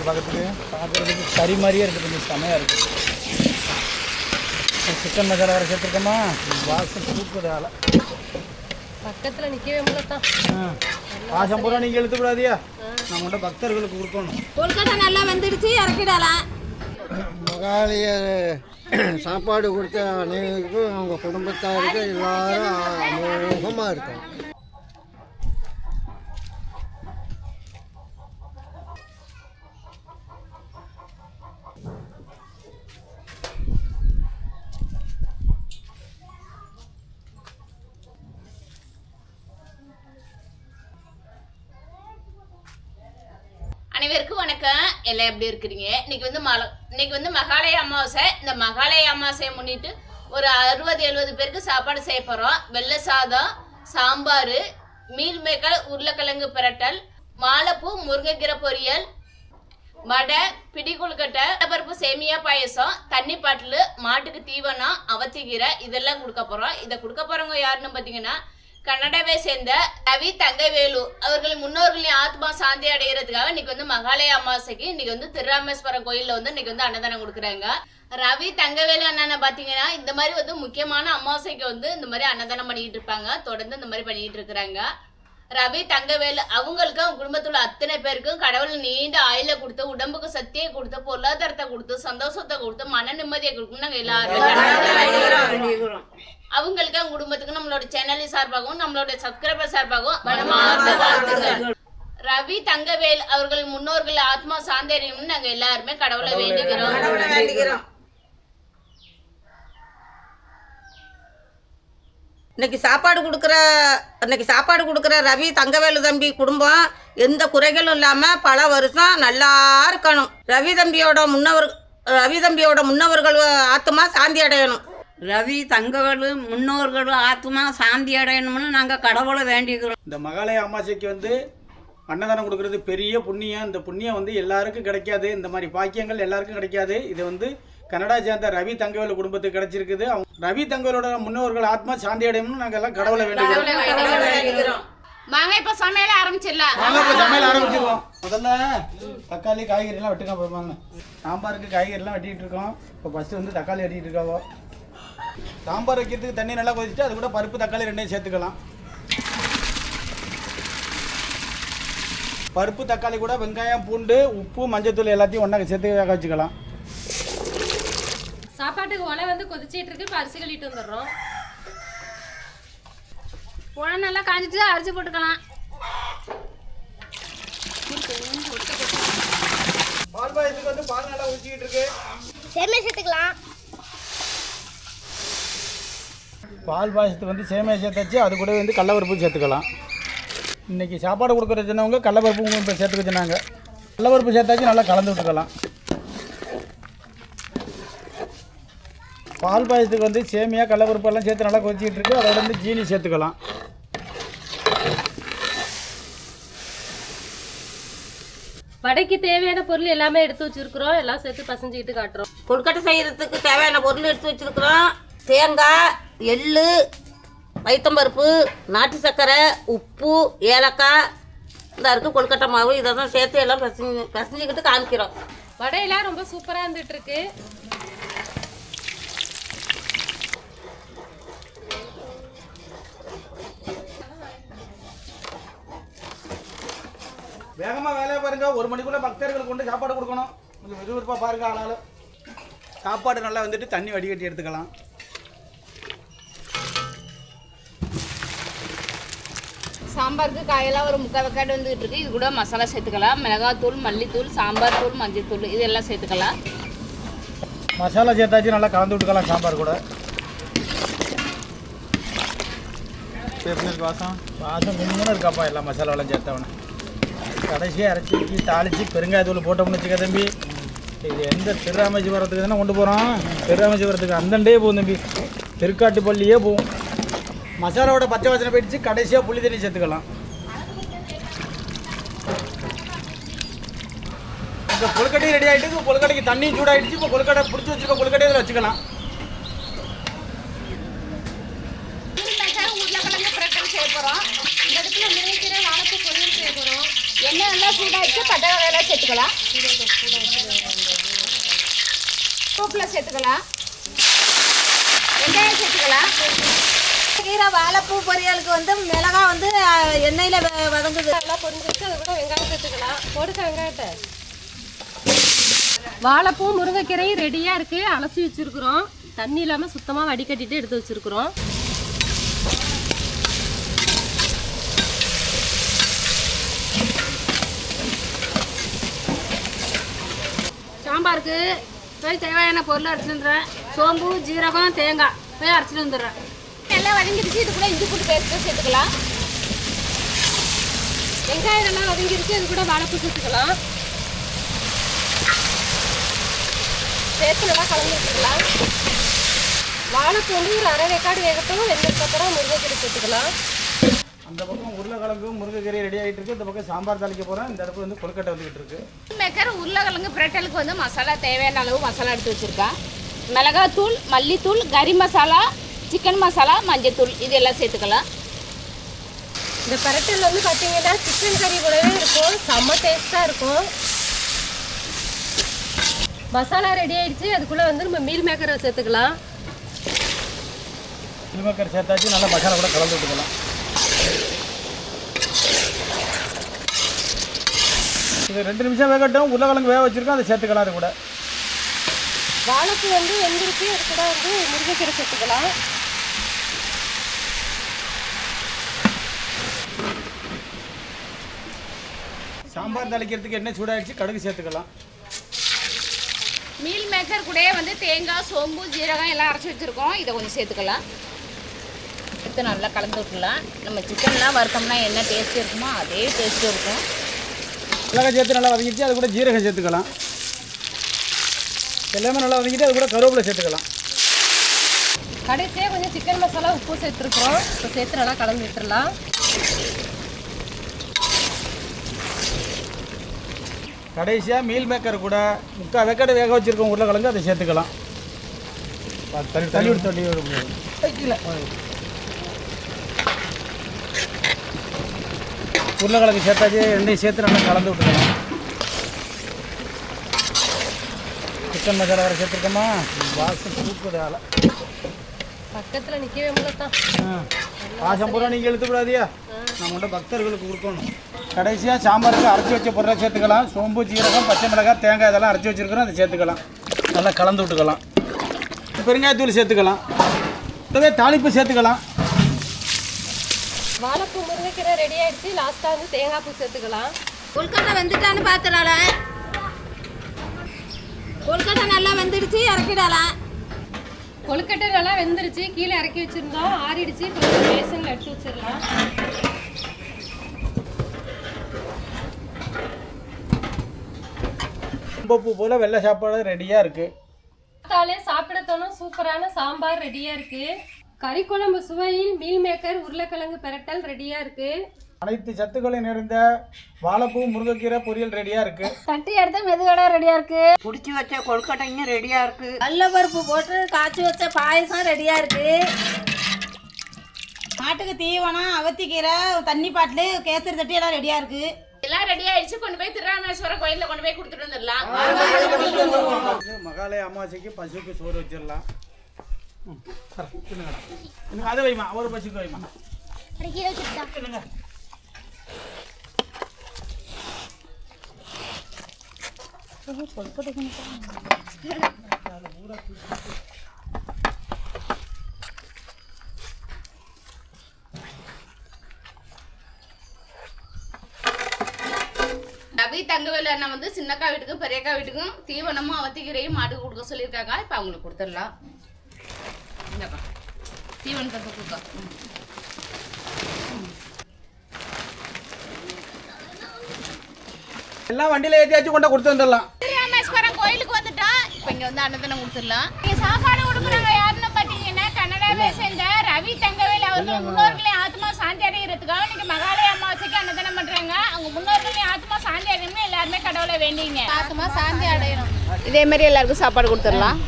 இருக்குது பக்கத்துக்கு பார்க்குறதுக்கு கறி மாதிரியே இருக்குது கொஞ்சம் செமையாக இருக்குது சிக்கன் மசாலா வர சேர்த்துருக்கோமா? வாசம் சூப்பர் ஆளை. பக்கத்தில் நிற்கவே முடியலத்தான் வாசம் பூரா நீங்கள் எழுத்துக்கூடாதியா நம்ம மட்டும் பக்தர்களுக்கு கொடுக்கணும். கொல்கட்டை நல்லா வெந்துடுச்சு இறக்கிடலாம். மகாலய சாப்பாடு கொடுத்த அனைவருக்கும் அவங்க குடும்பத்தாருக்கு எல்லாரும் அமோகமாக இருக்கும் அனைவருக்கும் வணக்கம். எல்லாம் எப்படி இருக்கிறீங்க? இன்னைக்கு வந்து மல இன்னைக்கு வந்து மகாலய அமாவாசை. இந்த மகாலய அமாவாசையை முன்னிட்டு ஒரு அறுபது எழுபது பேருக்கு சாப்பாடு செய்ய போகிறோம் வெள்ளை சாதம் சாம்பார் மீன் மேக்கல் உருளைக்கிழங்கு பிரட்டல் மாலைப்பூ முருங்கைக்கீரை பொரியல் வடை பிடி கொழுக்கட்டை பருப்பு சேமியா பாயசம் தண்ணி பாட்டில் மாட்டுக்கு தீவனம் அவத்திக்கீரை இதெல்லாம் கொடுக்க போகிறோம் இதை கொடுக்க போகிறவங்க யாருன்னு பார்த்தீங்கன்னா கன்னடாவை சேர்ந்த ரவி தங்கவேலு. அவர்கள் முன்னோர்களின் ஆத்மா சாந்தி அடைகிறதுக்காக இன்னைக்கு வந்து மகாலய அமாவாசைக்கு இன்னைக்கு வந்து திருராமேஸ்வரம் கோயிலில் வந்து இன்னைக்கு வந்து அன்னதானம் கொடுக்குறாங்க. ரவி தங்கவேலு அண்ணனை பார்த்தீங்கன்னா இந்த மாதிரி வந்து முக்கியமான அமாவாசைக்கு வந்து இந்த மாதிரி அன்னதானம் பண்ணிக்கிட்டு இருப்பாங்க. தொடர்ந்து இந்த மாதிரி பண்ணிக்கிட்டு இருக்கிறாங்க. ரவி தங்கவேலு அவங்களுக்கும் அவங்க குடும்பத்துல அத்தனை பேருக்கும் கடவுள் நீண்ட ஆயில கொடுத்து உடம்புக்கு சக்தியை கொடுத்து பொருளாதாரத்தை கொடுத்து சந்தோஷத்தை கொடுத்து மன நிம்மதியை கொடுக்கணும் நாங்க எல்லாருமே அவங்களுக்கு அவங்க குடும்பத்துக்கு நம்மளோட சேனல் சார்பாகவும் நம்மளோட சப்ஸ்கிரைபர் சார்பாகவும் ரவி தங்கவேல் அவர்களின் முன்னோர்கள் ஆத்மா சாந்தரியம்னு நாங்க எல்லாருமே கடவுளை வேண்டிக்கிறோம். இன்னைக்கு சாப்பாடு கொடுக்குற இன்னைக்கு சாப்பாடு கொடுக்குற ரவி தங்கவேலு தம்பி குடும்பம் எந்த குறைகளும் இல்லாமல் பல வருஷம் நல்லா இருக்கணும். ரவி தம்பியோட முன்னவர் ரவி தம்பியோட முன்னவர்கள் ஆத்மா சாந்தி அடையணும். ரவி தங்கவேலு முன்னோர்களும் ஆத்மா சாந்தி அடையணும்னு நாங்கள் கடவுளை வேண்டிக்கிறோம். இந்த மகாலய அமாவாசைக்கு வந்து அன்னதானம் கொடுக்கறது பெரிய புண்ணியம். இந்த புண்ணியம் வந்து எல்லாருக்கும் கிடைக்காது. இந்த மாதிரி பாக்கியங்கள் எல்லாருக்கும் கிடைக்காது. இது வந்து கனடா சேர்ந்த ரவி தங்கவேலு குடும்பத்துக்கு கிடைச்சிருக்குது. அவங்க ரவி தங்கவேலோட முன்னோர்கள் ஆத்மா சாந்தி அடையணும்னு நாங்கள் எல்லாம் கடவுளை வேண்டிக்கிறோம். வாங்க இப்ப சமையல ஆரம்பிச்சிடலாம். வாங்க இப்போ சமையல் ஆரம்பிச்சிருவோம் முதல்ல தக்காளி காய்கறிலாம் வெட்டுங்க போவாங்க சாம்பாருக்கு காய்கறிலாம் வெட்டிட்டு இருக்கோம். இப்போ ஃபஸ்ட்டு வந்து தக்காளி வெட்டிட்டு இருக்காவோ. சாம்பார் வைக்கிறதுக்கு தண்ணி நல்லா கொதிச்சுட்டு அது கூட பருப்பு தக்காளி ரெண்டையும் சேர்த்துக்கலாம். பருப்பு தக்காளி கூட வெங்காயம் பூண்டு உப்பு மஞ்சத்தூள் எல்லாத்தையும் ஒன்றா சேர்த்து வேக வச்சுக்கலாம். சாப்பாட்டுக்கு உலை வந்து கொதிச்சிட்டு இருக்கு இப்போ அரிசி கழிட்டு வந்துடுறோம். உலை நல்லா காஞ்சிட்டு அரிசி போட்டுக்கலாம். பால் பாயசத்துக்கு வந்து பால் நல்லா ஊற்றிக்கிட்டு இருக்கு சேமியா சேர்த்துக்கலாம். பால் பாயசத்துக்கு வந்து சேமியா சேர்த்தாச்சு அது கூட வந்து கடலப்பருப்பு சேர்த்துக்கலாம். இன்னைக்கு சாப்பாடு கொடுக்குற சின்னவங்க கடலப்பருப்பு இப்போ சேர்த்துக்க சொன்னாங்க. கடலப்பருப்பு சேர்த்தாச்சு நல்லா கலந்து விட்டுக்கலாம். பால் பாயசத்துக்கு வந்து சேமியா கடலப்பருப்பு எல்லாம் சேர்த்து நல்லா கொதிச்சிட்டு இருக்கு அதோட வந்து ஜீனி சேர்த்துக்கலாம். வடைக்கு தேவையான பொருள் எல்லாமே எடுத்து வச்சிருக்கிறோம். எல்லாம் சேர்த்து பசஞ்சுக்கிட்டு காட்டுறோம். கொழுக்கட்டை செய்கிறதுக்கு தேவையான பொருள் எடுத்து வச்சுருக்குறோம். தேங்காய் எள்ளு வைத்தம்பருப்பு நாட்டு சர்க்கரை உப்பு ஏலக்காய். இந்த இருக்குது கொழுக்கட்டை மாவு. இதை தான் சேர்த்து எல்லாம் பசஞ்சு பசஞ்சிக்கிட்டு காமிக்கிறோம். வடையெல்லாம் ரொம்ப சூப்பராக இருந்துட்டு வேகமாக வேலையை பாருங்க. ஒரு மணிக்குள்ளே பக்தர்களுக்கு கொண்டு சாப்பாடு கொடுக்கணும். கொஞ்சம் விறுவிறுப்பாக பாருங்க ஆனாலும் சாப்பாடு நல்லா வந்துட்டு தண்ணி வடிகட்டி எடுத்துக்கலாம். சாம்பாருக்கு காயெல்லாம் ஒரு முக்கால் வெக்காடு வந்துகிட்டு இருக்கு. இது கூட மசாலா சேர்த்துக்கலாம். மிளகாத்தூள் மல்லித்தூள் சாம்பார் தூள் மஞ்சள் தூள் இதெல்லாம் சேர்த்துக்கலாம். மசாலா சேர்த்தாச்சு நல்லா கலந்து விட்டுக்கலாம் சாம்பார் கூட. வாசம்? வாசம் கும்முன்னு இருக்காப்பா எல்லா மசாலாவெல்லாம் சேர்த்தவன கடைசியாக அரைச்சி வச்சு தாளித்து பெருங்காயத்தூள் போட்டோம்னு வச்சுக்க தம்பி. இது எந்த திருராமேஸ்வரத்துக்கு தானே கொண்டு போகிறோம் திருராமேஸ்வரத்துக்கு அந்தண்டே போகும் தம்பி. திருக்காட்டுப்பள்ளியே போகும். மசாலாவோட பச்சை வாசனை போயிடுச்சு. கடைசியாக புளி தண்ணி சேர்த்துக்கலாம். இப்போ கொழுக்கட்டையும் ரெடி ஆகிட்டு இப்போ கொழுக்கட்டைக்கு தண்ணியும் சூடாயிடுச்சு. இப்போ கொழுக்கட்டை பிடிச்சி வச்சுருக்க கொழுக்கட்டையை இதில் வச்சுக்கலாம். செய்ய போகிறோம் இந்த இடத்துல முருங்கைக்கீரை வாழைப்பூ பொரியல் செய்ய போகிறோம் எண்ணெய் நல்லா சூடாகிடுச்சு பட்டை வகையெல்லாம் சேர்த்துக்கலாம். சூப்பில் சேர்த்துக்கலாம். வெங்காயம் சேர்த்துக்கலாம். கீரை வாழைப்பூ பொரியலுக்கு வந்து மிளகா வந்து எண்ணெயில் வதங்குது. நல்லா பொரிஞ்சிருக்கு. அது கூட வெங்காயம் சேர்த்துக்கலாம். போடுக்க வெங்காயத்தை. வாழைப்பூ முருங்கைக்கீரையும் ரெடியாக இருக்குது அலசி வச்சுருக்குறோம். தண்ணி இல்லாமல் சுத்தமாக வடிகட்டிட்டு எடுத்து வச்சுருக்குறோம். சாம்பாருக்கு போய் தேவையான பொருள் அரைச்சிட்டு வந்துடுறேன். சோம்பு ஜீரகம் தேங்காய் போய் அரைச்சிட்டு வந்துடுறேன். நல்லா வதங்கிடுச்சு இது கூட இஞ்சி பூண்டு பேஸ்ட்டு சேர்த்துக்கலாம். வெங்காயம் நல்லா வதங்கிடுச்சு இது கூட வாழைப்பூ சேர்த்துக்கலாம். சேர்த்து நல்லா கலந்து வச்சுக்கலாம். வாழைப்பூ வந்து ஒரு அரை வேக்காடு வேகட்டும் வெந்ததுக்கப்புறம் முருங்கைக்கீரை சேர்த்துக்கலாம். அந்த பக்கம் உருளைக்கிழங்கும் முருங்கைக்கீரை ரெடி ஆகிட்டு இருக்கு இந்த பக்கம் சாம்பார் தாளிக்க போகிறேன் இந்த இடத்துல வந்து கொழுக்கட்டை வந்துகிட்டு இருக்கு மேக்கர் உருளைக்கிழங்கு பிரட்டலுக்கு வந்து மசாலா தேவையான அளவு மசாலா எடுத்து வச்சுருக்கேன் மிளகாத்தூள் மல்லித்தூள் கறி மசாலா சிக்கன் மசாலா மஞ்சத்தூள் இது எல்லாம் சேர்த்துக்கலாம். இந்த பரட்டல் வந்து பார்த்தீங்கன்னா சிக்கன் கறி கூடவே இருக்கும். செம்ம டேஸ்ட்டாக இருக்கும். மசாலா ரெடி ஆயிடுச்சு. அதுக்குள்ளே வந்து நம்ம மீல் மேக்கரை சேர்த்துக்கலாம். சிலுமக்கர் சேர்த்தாச்சு. நல்லா மசாலா கூட கலந்து விட்டுக்கலாம். இது ரெண்டு நிமிஷம் வேகட்டும். உருளைக்கிழங்கு வேக வச்சிருக்கோம் அதை சேர்த்துக்கலாம் அது கூட. வாழைப்பூ வந்து வெந்திருக்கு அது கூட வந்து முருங்கைக்கீரை சேர்த்துக்கலாம். சாம்பார் தாளிக்கிறதுக்கு எண்ணெய் சூடாயிடுச்சு. கடுகு சேர்த்துக்கலாம். மீல் மேக்கர் கூடயே வந்து தேங்காய் சோம்பு ஜீரகம் எல்லாம் அரைச்சி வச்சுருக்கோம். இதை கொஞ்சம் சேர்த்துக்கலாம். எடுத்து நல்லா கலந்து விட்டுலாம் நம்ம சிக்கன்லாம் வறுத்தோம்னா என்ன டேஸ்ட் இருக்குமோ அதே டேஸ்ட் இருக்கும். மிளகாய் சேர்த்து நல்லா வதங்கிடுச்சு அது கூட ஜீரகம் சேர்த்துக்கலாம். எல்லாமே நல்லா வதங்கிட்டு அது கூட கருவேப்பிலை சேர்த்துக்கலாம். கடைசியாக கொஞ்சம் சிக்கன் மசாலா உப்பு சேர்த்துருக்குறோம். இப்போ சேர்த்து நல்லா கலந்து விட்டுறலாம். கடைசியாக மீல் மேக்கர் கூட முக்கால் வெக்கடை வேக வச்சிருக்கோம் உருளைக்கிழங்கு அதை சேர்த்துக்கலாம். தள்ளி தள்ளி விட்டு தள்ளி விட உருளைக்கிழங்கு சேர்த்தாச்சு ரெண்டையும் சேர்த்து நல்லா கலந்து விட்டுக்கலாம். சிக்கன் மசாலா வர சேர்த்துருக்கோமா? வாசம் ஆளை. பக்கத்தில் நிற்கவே பாசம் பூரா நீங்கள் இழுத்து விடாதியா பக்தர்களுக்கு கொடுக்கணும். கடைசியாக சாம்பாருக்கு அரைச்சி வச்ச பொருளை சேர்த்துக்கலாம். சோம்பு ஜீரகம் பச்சை மிளகாய் தேங்காய் இதெல்லாம் அரைச்சி வச்சிருக்கிறோம். அதை சேர்த்துக்கலாம். நல்லா கலந்து விட்டுக்கலாம். பெருங்காயத்தூள் சேர்த்துக்கலாம். இதுவே தாளிப்பு சேர்த்துக்கலாம். வாழைப்பூ முருங்கைக்கீரை ரெடி ஆயிடுச்சு. லாஸ்ட்டாக வந்து தேங்காய் பூ சேர்த்துக்கலாம். கொல்கட்டை வெந்துட்டான்னு பார்த்துடால கொல்கட்டை நல்லா வெந்துடுச்சு இறக்கிடலாம் கொழுக்கட்டை நல்லா வெந்துருச்சு. கீழே இறக்கி வச்சிருந்தோம். ஆறிடுச்சு. இப்போ வந்து பேசனில் எடுத்து வச்சிடலாம். பூ போல் வெள்ளை சாப்பாடு ரெடியாக இருக்குது பார்த்தாலே சாப்பிட தோணும் சூப்பரான சாம்பார் ரெடியாக இருக்கு. கறி குழம்பு சுவையில் மீல் மேக்கர் உருளைக்கிழங்கு பிரட்டல் ரெடியாக இருக்கு. அனைத்து சத்துக்களையும் நிறைந்த வாழைப்பூ முருங்கைக்கீரை பொரியல் ரெடியாக இருக்குது தட்டி எடுத்த மெதுவடை ரெடியாக இருக்கு. பிடிச்சி வச்ச கொழுக்கட்டைங்க ரெடியாக இருக்குது கடலப்பருப்பு போட்டு காய்ச்சி வச்ச பாயசம் ரெடியாக இருக்குது மாட்டுக்கு தீவனம் அவத்திக்கீரை தண்ணி பாட்டில் கேசரி தட்டி எல்லாம் ரெடியாக இருக்குது எல்லாம் ரெடி ஆயிடுச்சு. கொண்டு போய் திருராமேஸ்வரம் கோயிலில் கொண்டு போய் கொடுத்துட்டு வந்துடலாம். மகாலய அமாவாசைக்கு பசுக்கு சோறு வச்சிடலாம். ம், அதை வைமா ஒரு வைமா ரவி தங்கவேலு அண்ணன் வந்து சின்னக்கா வீட்டுக்கும் பெரியக்கா வீட்டுக்கும் தீவனமும் அவத்திக்கீரையும் மாட்டுக்கு கொடுக்க சொல்லியிருக்காங்க. இப்போ அவங்களுக்கு கொடுத்துடலாம். தீவனத்தை கொடுக்க எல்லாம் வண்டியில் ஏற்றியாச்சும் கொண்டு கொடுத்து வந்துடலாம் திருராமேஸ்வரம் கோயிலுக்கு வந்துட்டோம் இப்போ இங்கே வந்து அன்னதானம் கொடுத்துடலாம் இங்கே சாப்பாடு கொடுக்குறவங்க யாருன்னு பார்த்தீங்கன்னா கன்னடாவை சேர்ந்த ரவி தங்கவேல் அவர்கள் முன்னோர்களின் ஆத்மா சாந்தி அடைகிறதுக்காக இன்னைக்கு மகாலய அமாவாசைக்கு அன்னதானம் பண்ணுறாங்க அவங்க முன்னோர்களின் ஆத்மா சாந்தி அடையணும்னு எல்லாருமே கடவுளை வேண்டிங்க ஆத்மா சாந்தி அடையணும் இதே மாதிரி எல்லாருக்கும் சாப்பாடு கொடுத்துடலாம்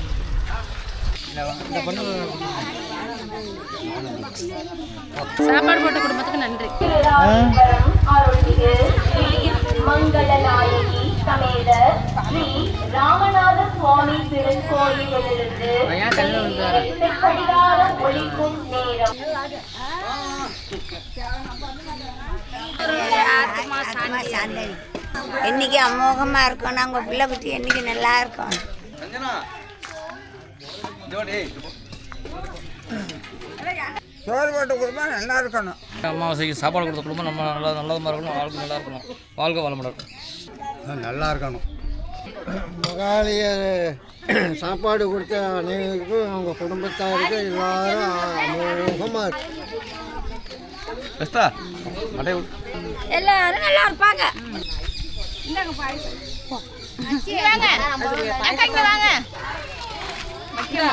சாப்பாடு போட்ட குடும்பத்துக்கு நன்றி. மங்களநாயகி சமேத ஸ்ரீ ராமநாத சுவாமி கடிகாரம் நேரம் என்னைக்கு அமோகமாக இருக்கும் நாங்கள் பிள்ளை குட்டி என்னைக்கு நல்லா இருக்கும்? சோறு போட்டு கொடுத்தா நல்லா இருக்கணும். அமாவாசைக்கு சாப்பாடு கொடுத்த குடும்பம் நம்ம நல்லா நல்லதமாக இருக்கணும் வாழ்க்கை நல்லா இருக்கணும். வாழ்க்கை வளமுடன் நல்லா இருக்கணும். மகாலியர் சாப்பாடு கொடுத்த அனைவருக்கும் அவங்க குடும்பத்தாருக்கு எல்லாரும் அமோகமாக அடைய எல்லாரும் நல்லா இருப்பாங்க. வாங்க. அக்கா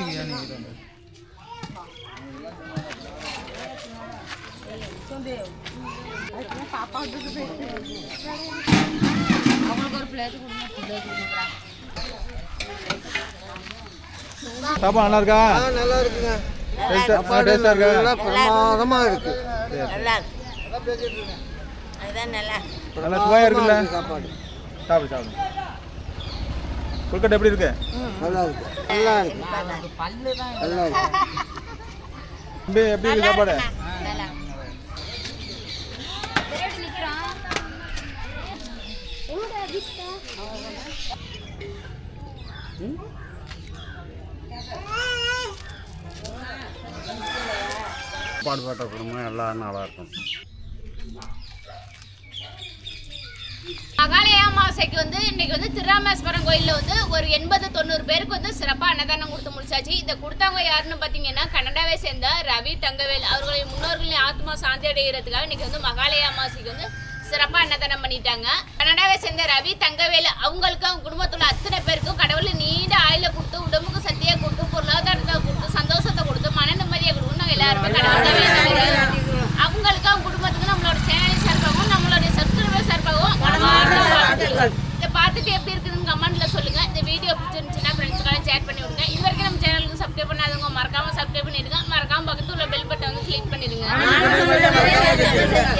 இங்க வாங்க சாப்பாடு நல்லா இருக்கா? நல்லா இருக்குங்க. சாப்பாடு நல்லா பிரமாதமாக இருக்கு. நல்லா நல்லா சுவையா இருக்குல்ல? சாப்பாடு. சாப்பிடு சாப்பிடு. கொல்கட்டை எப்படி இருக்கு? நல்லா இருக்கு நல்லா இருக்கு நல்லா இருக்கு தம்பி எப்படி இருக்கு சாப்பாடு பாடுபட்ட குடும்பம் எல்லாம் நல்லா இருக்கும் மகாலய அமாவாசைக்கு வந்து இன்னைக்கு வந்து திருராமேஸ்வரம் கோயிலில் வந்து ஒரு எண்பது தொண்ணூறு பேருக்கு வந்து சிறப்பாக அன்னதானம் கொடுத்து முடிச்சாச்சு. இதை கொடுத்தவங்க யாருன்னு பார்த்தீங்கன்னா கனடாவை சேர்ந்த ரவி தங்கவேல் அவர்களின் முன்னோர்களின் ஆத்மா சாந்தி அடைகிறதுக்காக இன்னைக்கு வந்து மகாலய அமாவாசைக்கு வந்து சிறப்பாக அன்னதானம் பண்ணிட்டாங்க. கனடாவை சேர்ந்த ரவி தங்கவேல் அவங்களுக்கும் அவங்க குடும்பத்தில் அத்தனை பேருக்கும் கடவுள் நீ